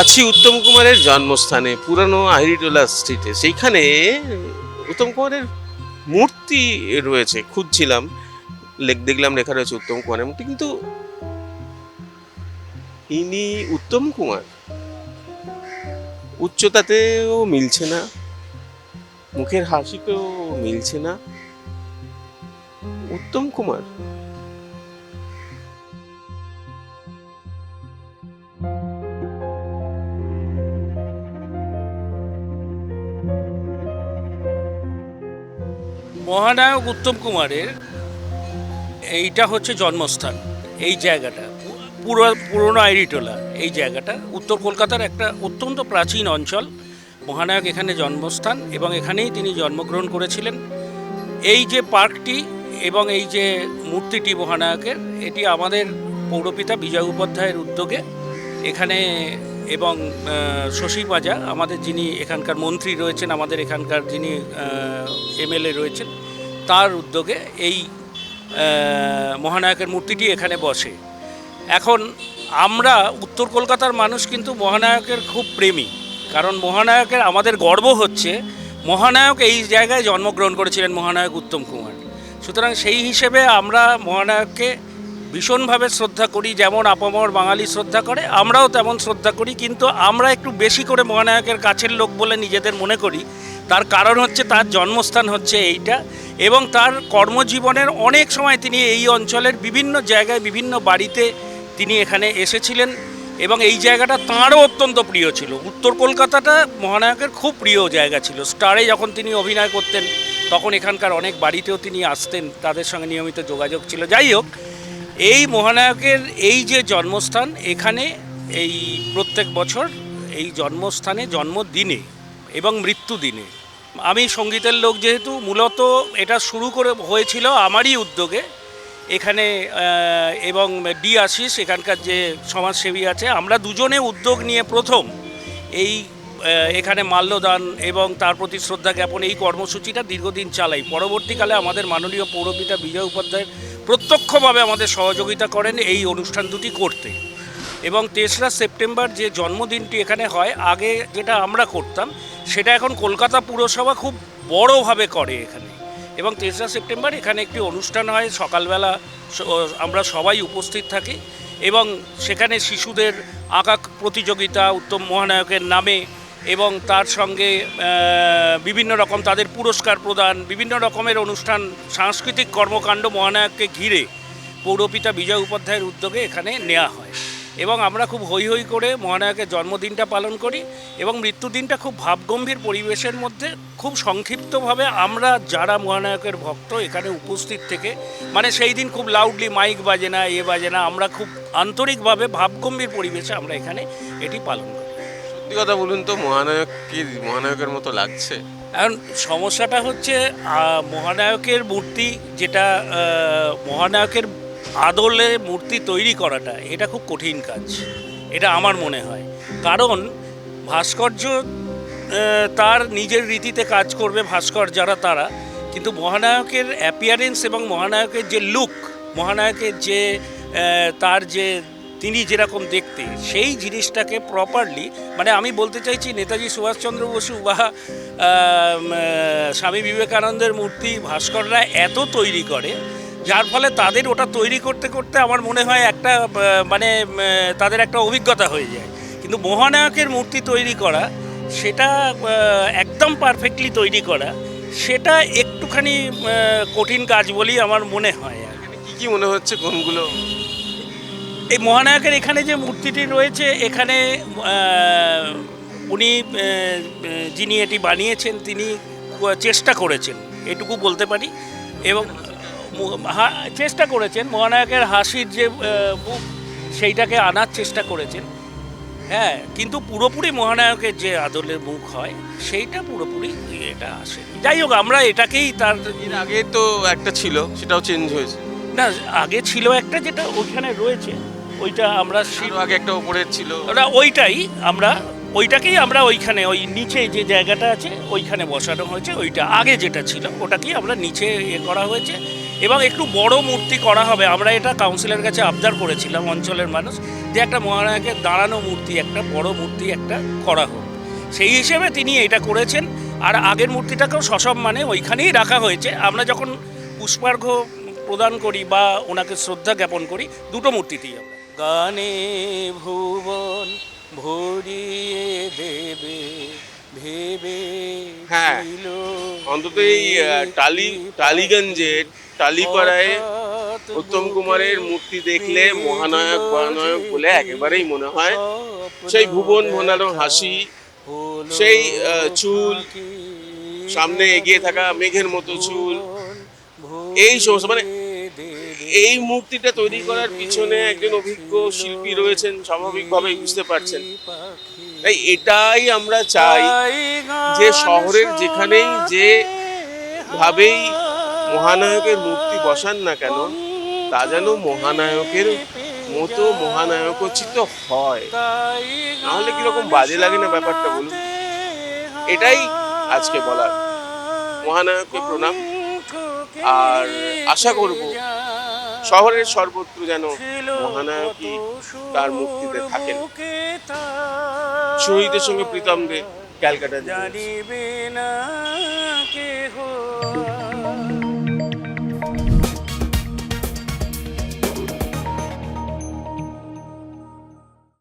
আছি উত্তম কুমারের জন্মস্থানে, পুরানো আহিরিটোলা স্ট্রিটে সেইখানে উত্তম কুমারের মূর্তি রয়েছে, খুঁজছিলাম। লেখ, দেখলাম লেখা রয়েছে উত্তম কুমারের মূর্তি, কিন্তু ইনি উত্তম কুমার। উচ্চতাতেও মিলছে না, মুখের হাসিতেও মিলছে না। উত্তম কুমার মহানায়ক উত্তম কুমারের এইটা হচ্ছে জন্মস্থান, এই জায়গাটা। পুরো, পুরনো আইরিটোলা এই জায়গাটা। উত্তর কলকাতার একটা অত্যন্ত প্রাচীন অঞ্চল। মহানায়ক এখানে জন্মস্থান এবং এখানেই তিনি জন্মগ্রহণ করেছিলেন। এই যে পার্কটি এবং এই যে মূর্তিটি মহানায়কের, এটি আমাদের পৌরপিতা বিজয় উপাধ্যায়ের উদ্যোগে এখানে এবং শশী পাজা, আমাদের যিনি এখানকার মন্ত্রী রয়েছেন, আমাদের এখানকার যিনি এমএলএ রয়েছেন তার উদ্যোগে এই মহানায়কের মূর্তিটি এখানে বসে। এখন আমরা উত্তর কলকাতার মানুষ কিন্তু মহানায়কের খুব প্রেমী। কারণ মহানায়কের আমাদের গর্ব হচ্ছে, মহানায়ক এই জায়গায় জন্মগ্রহণ করেছিলেন মহানায়ক উত্তম কুমার। সুতরাং সেই হিসেবে আমরা মহানায়ককে ভীষণভাবে শ্রদ্ধা করি, যেমন আপামর বাঙালি শ্রদ্ধা করে, আমরাও তেমন শ্রদ্ধা করি, কিন্তু আমরা একটু বেশি করে মহানায়কের কাছের লোক বলে নিজেদের মনে করি। তার কারণ হচ্ছে তার জন্মস্থান হচ্ছে এইটা। এবং তার কর্মজীবনের অনেক সময় তিনি এই অঞ্চলের বিভিন্ন জায়গায়, বিভিন্ন বাড়িতে তিনি এখানে এসেছিলেন এবং এই জায়গাটা তাঁরও অত্যন্ত প্রিয় ছিল। উত্তর কলকাতাটা মহানায়কের খুব প্রিয় জায়গা ছিল। স্টারে যখন তিনি অভিনয় করতেন, তখন এখানকার অনেক বাড়িতেও তিনি আসতেন, তাদের সঙ্গে নিয়মিত যোগাযোগ ছিল। যাই হোক, এই মহানায়কের এই যে জন্মস্থান, এখানে এই প্রত্যেক বছর এই জন্মস্থানে জন্মদিনে এবং মৃত্যু দিনে আমি সঙ্গীতের লোক যেহেতু, মূলত এটা শুরু করে হয়েছিল আমারই উদ্যোগে। এখানে এবং ডি আশিস, এখানকার যে সমাজসেবী আছে, আমরা দুজনে উদ্যোগ নিয়ে প্রথম এই এখানে মাল্যদান এবং তার প্রতি শ্রদ্ধা জ্ঞাপন, এই কর্মসূচিটা দীর্ঘদিন চালাই। পরবর্তীকালে আমাদের মাননীয় পৌরপিতা বিজয় উপাধ্যায় প্রত্যক্ষভাবে আমাদের সহযোগিতা করেন এই অনুষ্ঠান দুটি করতে। এবং তেসরা সেপ্টেম্বর যে জন্মদিনটি এখানে হয়, আগে যেটা আমরা করতাম, সেটা এখন কলকাতা পুরসভা খুব বড়োভাবে করে এখানে। এবং তেসরা সেপ্টেম্বর এখানে একটি অনুষ্ঠান হয়, সকালবেলা আমরা সবাই উপস্থিত থাকি এবং সেখানে শিশুদের আঁকা প্রতিযোগিতা, উত্তম মহানায়কের নামে এবং তার সঙ্গে বিভিন্ন রকম তাদের পুরস্কার প্রদান, বিভিন্ন রকমের অনুষ্ঠান, সাংস্কৃতিক কর্মকাণ্ড মহানায়ককে ঘিরে পৌরপিতা বিজয় উপাধ্যায়ের উদ্যোগে এখানে নেওয়া হয়। এবং আমরা খুব হৈ হৈ করে মহানায়কের জন্মদিনটা পালন করি এবং মৃত্যুদিনটা খুব ভাবগম্ভীর পরিবেশের মধ্যে খুব সংক্ষিপ্তভাবে আমরা যারা মহানায়কের ভক্ত এখানে উপস্থিত থেকে মানে সেই দিন খুব লাউডলি মাইক বাজে না এ বাজে না আমরা খুব আন্তরিকভাবে ভাবগম্ভীর পরিবেশে আমরা এখানে এটি পালন করি। সত্যি কথা বলুন তো মহানায়ক কি মহানায়কের মতো লাগছে? এখন সমস্যাটা হচ্ছে মহানায়কের মূর্তি যেটা মহানায়কের আদলে মূর্তি তৈরি করাটা, এটা খুব কঠিন কাজ। এটা আমার মনে হয়। কারণ ভাস্কর্য তার নিজের রীতিতে কাজ করবে ভাস্কর যারা তারা। কিন্তু মহানায়কের অ্যাপিয়ারেন্স এবং মহানায়কের যে লুক মহানায়কের যে তার যে তিনি যেরকম দেখতে, সেই জিনিসটাকে প্রপারলি মানে আমি বলতে চাইছি নেতাজি সুভাষচন্দ্র বসু বা স্বামী বিবেকানন্দের মূর্তি ভাস্কররা এত তৈরি করে যার ফলে তাদের ওটা তৈরি করতে করতে আমার মনে হয় একটা মানে তাদের একটা অভিজ্ঞতা হয়ে যায়। কিন্তু মহানায়কের মূর্তি তৈরি করা সেটা একদম পারফেক্টলি তৈরি করা সেটা একটুখানি কঠিন কাজ বলেই আমার মনে হয় কি। কি মনে হচ্ছে কোনগুলো? এই মহানায়কের এখানে যে মূর্তিটি রয়েছে এখানে উনি যিনি এটি বানিয়েছেন তিনি চেষ্টা করেছেন এটুকু বলতে পারি। এবং চেষ্টা করেছেন মহানায়কের হাসির যে মুখ সেইটাকে আনার চেষ্টা করেছেন। হ্যাঁ কিন্তু পুরোপুরি মহানায়কের যে আদলের মুখ হয় সেইটা পুরোপুরি এটা আসে যাই হোক আমরা এটাকেই তার এর আগে তো একটা ছিল সেটাও চেঞ্জ হয়েছে। না আগে ছিল একটা যেটা ওইখানে রয়েছে ওইটা আমরা আগে একটা উপরের ছিল। ওটা ওইটাই আমরা ওইটাকেই আমরা ওইখানে ওই নিচে যে জায়গাটা আছে ওইখানে বসানো হয়েছে ওইটা আগে যেটা ছিল ওটাকেই আমরা নিচে ইয়ে করা হয়েছে। এবং একটু বড় মূর্তি করা হবে। আমরা এটা কাউন্সিলের কাছে আবদার করেছিলাম অঞ্চলের মানুষ যে একটা মহানায়কের দাঁড়ানো মূর্তি, একটা বড় মূর্তি একটা করা হোক। সেই হিসেবে তিনি এটা করেছেন। আর আগের মূর্তিটাকেও সসম্মানে ওইখানেই রাখা হয়েছে। আমরা যখন পুষ্পার্ঘ প্রদান করি বা ওনাকে শ্রদ্ধা জ্ঞাপন করি, দুটো মূর্তিতেই আমরা। গানে ভুবন ভরিয়ে দেবে। ভেবে হ্যাঁ, অন্তত এই টালি টালিগঞ্জে টালিপাড়ায় উত্তম কুমারের মূর্তি দেখলে মহানায়ক মহানায়ক বলে একেবারেই মনে হয়। সেই ভুবন ভোনালো হাসি সেই চুল সামনে এগিয়ে থাকা মেঘের মতো চুল। এই সমস্ত মানে এই মূর্তিটা তৈরি করার পিছনে একজন অভিজ্ঞ শিল্পী রয়েছেন স্বাভাবিকভাবেই বুঝতে পারছেন। তাই এটাই আমরা চাই যে শহরের যেখানেই যে ভাবেই মহানায়কের মূর্তি বসান না কেন তা যেন মহানায়কের মতো মহানায়কোচিত হয়। নাহলে কীরকম বাজে লাগে না ব্যাপারটা বলুন? এটাই আজকে বলার। মহানায়ককে প্রণাম। আর আশা করব শহরের সর্বত্র যেন মহানায়কই তার মুক্তিতে থাকেন। শহীদের সঙ্গে প্রীতম দে ক্যালকাটা জানিবে না কেহ।